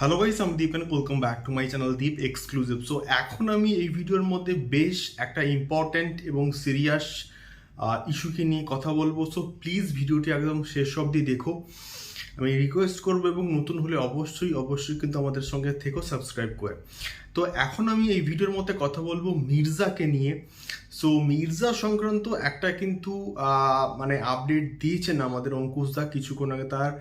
Hello guys আমি Deep and welcome back to my channel Deep exclusive so এখন আমি এই ভিডিওর মধ্যে বেশ একটা ইম্পর্ট্যান্ট এবং সিরিয়াস ইস্যুকে নিয়ে কথা বলব। সো প্লিজ ভিডিওটি একদম শেষ অবধি দেখো। আমি রিকোয়েস্ট করব এবং নতুন হলে অবশ্যই অবশ্যই কিন্তু আমাদের সঙ্গে থেকেও সাবস্ক্রাইব করে। তো, এখন আমি এই ভিডিওর মধ্যে কথা বলব মির্জাকে নিয়ে। সো মির্জা সংক্রান্ত একটা কিন্তু মানে আপডেট দিয়েছেন আমাদের অঙ্কুশদা কিছুক্ষণ আগে তার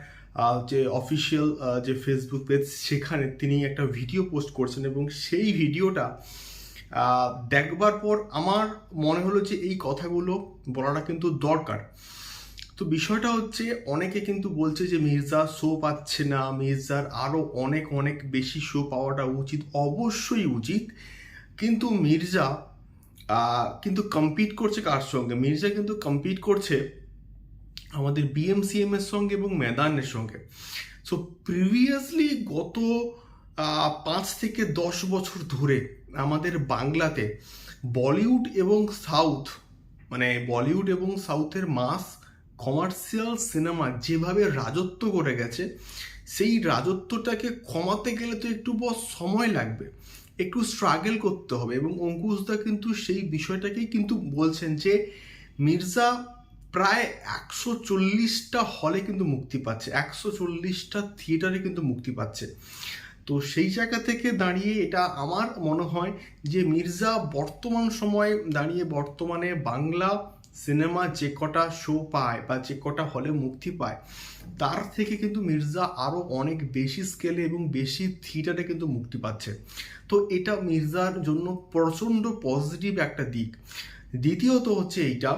যে অফিসিয়াল যে ফেসবুক পেজ সেখানে তিনি একটা ভিডিও পোস্ট করছেন এবং সেই ভিডিওটা দেখবার পর আমার মনে হলো যে এই কথাগুলো বলাটা কিন্তু দরকার। তো বিষয়টা হচ্ছে, অনেকে কিন্তু বলছে যে মির্জা শো পাচ্ছে না, মির্জার আরও অনেক অনেক বেশি শো পাওয়াটা উচিত, অবশ্যই উচিত। কিন্তু মির্জা কিন্তু কম্পিট করছে কার সঙ্গে? মির্জা কিন্তু কম্পিট করছে আমাদের বিএমসিএম এর সঙ্গে এবং মেদানের সঙ্গে। সো প্রিভিয়াসলি গত পাঁচ থেকে দশ বছর ধরে আমাদের বাংলাতে বলিউড এবং সাউথ মানে বলিউড এবং সাউথের মাস কমার্শিয়াল সিনেমা যেভাবে রাজত্ব করে গেছে, সেই রাজত্বটাকে কমাতে গেলে তো একটু বস সময় লাগবে। একটু স্ট্রাগল করতে হবে এবং অঙ্কুশদা কিন্তু সেই বিষয়টাকেই কিন্তু বলছেন যে, মির্জা প্রায় একশো চল্লিশটা হলে কিন্তু মুক্তি পাচ্ছে। একশো চল্লিশটা থিয়েটারে কিন্তু মুক্তি পাচ্ছে। তো সেই জায়গা থেকে দাঁড়িয়ে এটা আমার মনে হয় যে মির্জা বর্তমান সময়ে দাঁড়িয়ে বর্তমানে বাংলা সিনেমা যে কটা শো পায় বা যে কটা হলে মুক্তি পায়, তার থেকে কিন্তু মির্জা আরও অনেক বেশি স্কেলে এবং বেশি থিয়েটারে কিন্তু মুক্তি পাচ্ছে। তো এটা মির্জার জন্য প্রচণ্ড পজিটিভ একটা দিক। দ্বিতীয়ত হচ্ছে এইটা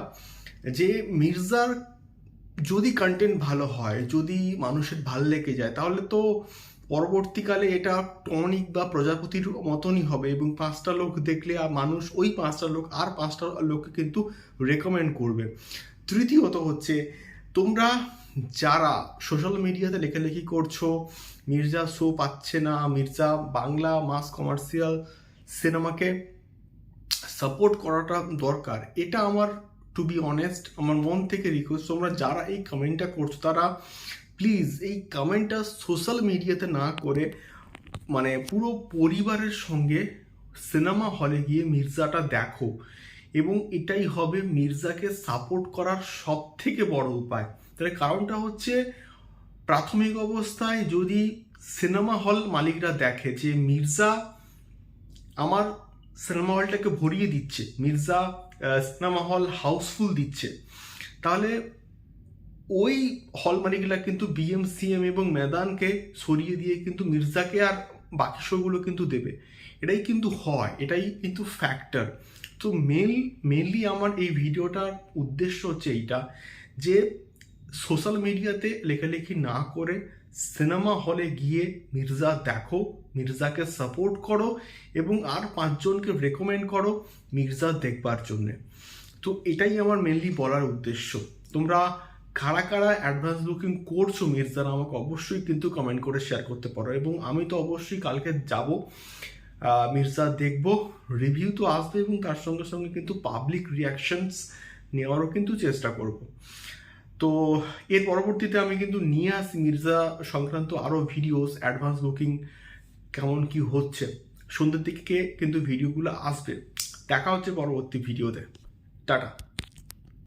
যে মির্জার যদি কন্টেন্ট ভালো হয়, যদি মানুষের ভালো লেগে যায়, তাহলে তো পরবর্তীকালে এটা টনিক বা প্রজাপতির মতনই হবে এবং পাঁচটা লোক দেখলে আর মানুষ ওই পাঁচটা লোক আর পাঁচটা লোককে কিন্তু রেকমেন্ড করবে। তৃতীয়ত হচ্ছে, তোমরা যারা সোশ্যাল মিডিয়াতে লেখালেখি করছ, মির্জা শো পাচ্ছে না, মির্জা বাংলা মাস কমার্শিয়াল সিনেমাকে সাপোর্ট করাটা দরকার, এটা আমার টু বি অনেস্ট আমার মন থেকে রিকোয়েস্ট তোমরা যারা এই কমেন্টটা করছ, তারা প্লিজ এই কমেন্টটা সোশ্যাল মিডিয়াতে না করে মানে পুরো পরিবারের সঙ্গে সিনেমা হলে গিয়ে মির্জাটা দেখো। এবং এটাই হবে মির্জাকে সাপোর্ট করার সব থেকে বড় উপায়। তাহলে কারণটা হচ্ছে, প্রাথমিক অবস্থায় যদি সিনেমা হল মালিকরা দেখে যে মির্জা আমার সিনেমা হলটাকে ভরিয়ে দিচ্ছে, মির্জা সিনেমা হল হাউসফুল দিচ্ছে। তাহলে ওই হল মালিকরা কিন্তু বিএমসিএম এবং মেদানকে সরিয়ে দিয়ে কিন্তু মির্জাকে আর বাকি শোগুলো কিন্তু দেবে। এটাই কিন্তু হয়, এটাই কিন্তু ফ্যাক্টর তো মেন মেনলি আমার এই ভিডিওটার উদ্দেশ্য হচ্ছে এইটা যে সোশ্যাল মিডিয়াতে লেখালেখি না করে সিনেমা হলে গিয়ে মির্জা দেখো, মির্জাকে সাপোর্ট করো এবং আর পাঁচজনকে রেকমেন্ড করো মির্জা দেখবার জন্যে। তো এটাই আমার মেনলি বলার উদ্দেশ্য। তোমরা কারা কারা অ্যাডভান্স বুকিং করছ মির্জার আমাকে অবশ্যই কিন্তু কমেন্ট করে শেয়ার করতে পারো এবং আমি তো অবশ্যই কালকে যাব মির্জা দেখব রিভিউ তো আসবে এবং তার সঙ্গে সঙ্গে কিন্তু পাবলিক রিয়াকশনস নেওয়ারও কিন্তু চেষ্টা করব। তো এর পরবর্তীতে আমি কিন্তু নিয়াস মির্জা সংক্রান্ত আরও ভিডিওস অ্যাডভান্স বুকিং কেমন কি হচ্ছে, সন্ধ্যের দিকে কিন্তু ভিডিওগুলো আসবে। দেখা হচ্ছে পরবর্তী ভিডিওতে টাটা।